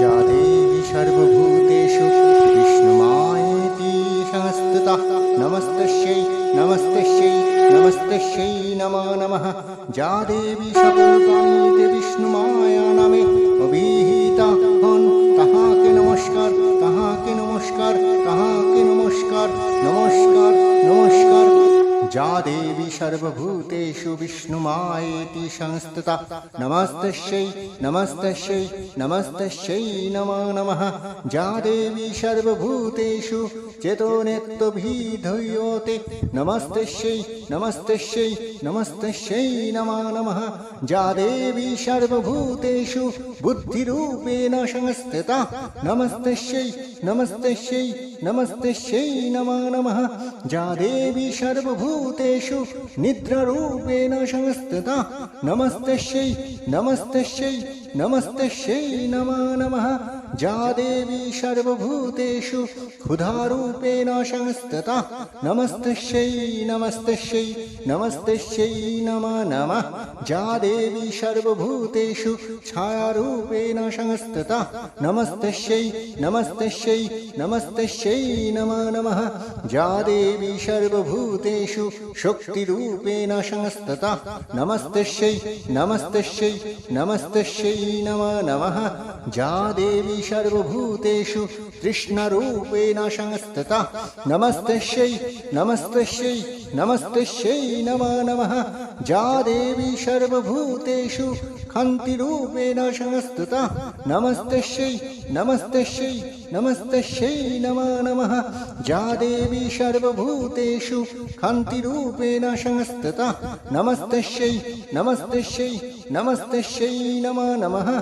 जा देवी सर्वभूतेषु। विष्णुमायेति सहस्तुतः नमस्तस्यै नमस्तस्यै नमस्तस्यै नमो नमः। जा देवी सपूतायेति विष्णुमाया नमे। जा देवी सर्वभूतेषु विष्णुमायेति संस्तुता। नमस्तस्यै नमस्तस्यै नमस्तस्यै नमो नमः। जा देवी सर्वभूतेषु चेतोनेत्तभिधूयते नमस्तस्यै नमस्तस्यै नमस्तस्यै नमो नमः। जा देवी सर्वभूतेषु, बुद्धिरूपेण संस्थिता नमस्तस्यै नमस्तस्यै नमस्तस्यै नमो नमः। जा देवी सर्वभूतेषु निद्रारूपेण संस्थिता नमस्तस्यै नमस्तस्यै नमस्तस्यै नमो नमः। जा देवी सर्वभूतेषु क्षुधारूपेण संस्थिता नमस्तस्यै नमस्तस्यै नमस्तस्यै नमो नमः। जा देवी सर्वभूतेषु छायारूपेण संस्थिता नमस्तस्यै नमस्तस्यै नमस्तस्यै नमो। नमः जा देवी सर्वभूतेषु शक्तिरूपेण संस्थिता नमस्तस्यै नमस्तस्यै नमस्तस्यै नमो नमः। जा देवी सर्वभूतेषु तृष्णरूपेण संस्थिता नमस्तस्यै नमस्तस्यै नमस्तस्यै नमो नमः। जा देवी सर्वभूतेषु कान्तिरूपेण संस्थिता नमस्तस्यै नमस्तस्यै नमस्तस्यै नमो नमः। जा देवी सर्वभूतेषु कान्तिरूपेण संस्थिता नमस्तस्यै नमस्तस्यै नमस्तस्यै नमो नमः।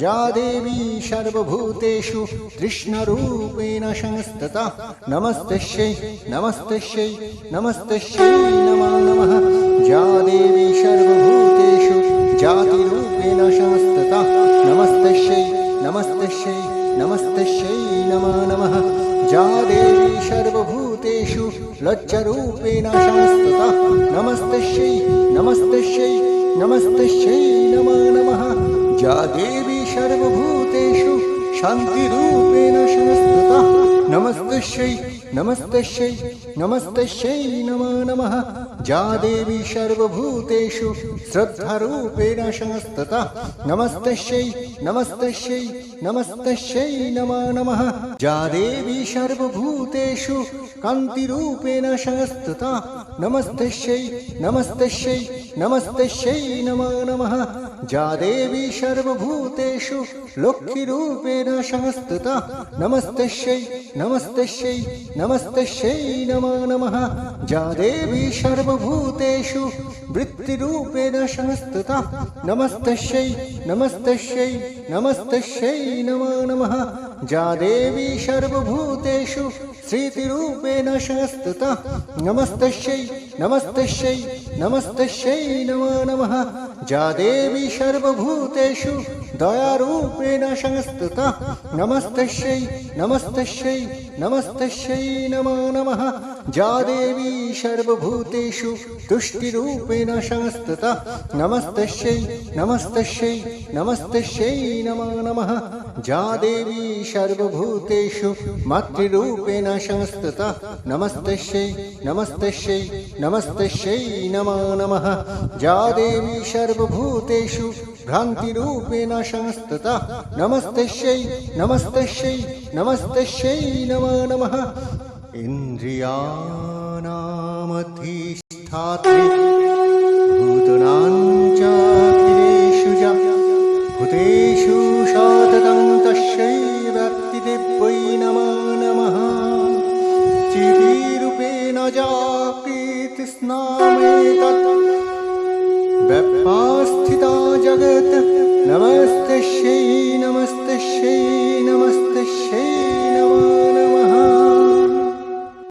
जा देवी सर्वभूतेषु कृष्णरूपेण संस्थिता नमस्तस्यै नमस्तस्यै नमस्तस्यै नमो नमः। जा देवी सर्वभूतेषु जातिरूपेण संस्थिता नमस्तस्यै नमस्तस्यै नमस्तस्यै नमो नमः। जा देवी सर्वभूतेषु लज्जरूपेण संस्थिता नमस्तस्यै नमस्तस्यै नमस्तस्यै नमो नमः। जा देवी सर्वभूतेषु शान्तिरूपेण संस्थिता नमस्तस्यै नमस्तस्यै नमस्तस्यै नमो नमः। जा देवी सर्वभूतेषु श्रद्धारूपेण संस्थिता नमस्तस्यै नमस्तस्यै नमस्तस्यै नमो नमः। जा देवी सर्वभूतेषु कान्तिरूपेण संस्थिता नमस्तस्यै नमस्तस्यै नमस्तस्यै नमो नमः। जा देवी सर्वभूतेषु लक्ष्मीरूपेण संस्थिता नमस्तस्यै नमस्तस्यै नमस्तस्यै नमो नमः। जा देवी सर्वभूतेषु वृत्तिरूपेण संस्थिता नमस्तस्यै नमस्तस्यै नमस्तस्यै नमो नमः। जा देवी सर्वभूतेषु स्थितिरूपेण संस्थिता नमस्तस्यै नमस्तस्यै नमस्तस्यै नमो नमः। जा देवी सर्वभूतेषु दयारूपेण संस्थिता नमस्तस्यै नमस्तस्यै नमस्तस्यै नमो नमः। जा देवी सर्वभूतेषु तुष्टिरूपेण संस्थिता नमस्तस्यै नमस्तस्यै नमस्तस्यै नमो नमः। जा देवी सर्वभूतेषु मातृरूपेण संस्थिता नमस्तस्यै नमस्तस्यै नमस्तस्यै नमो नमः। जा देवी सर्वभूतेषु भ्रान्तिरूपेण संस्थिता नमस्तस्यै नमस्तस्यै नमस्तस्यै नमो नमः। इन्द्रियाणामधिष्ठात्रि। भूतेषु सततं तस्यै व्यक्तिदिव्यै नमो नमः चितिरूपेण जाकृतिस्नामेतत् व्यपास्थिता जगत् नमस्तस्यै नमस्तस्यै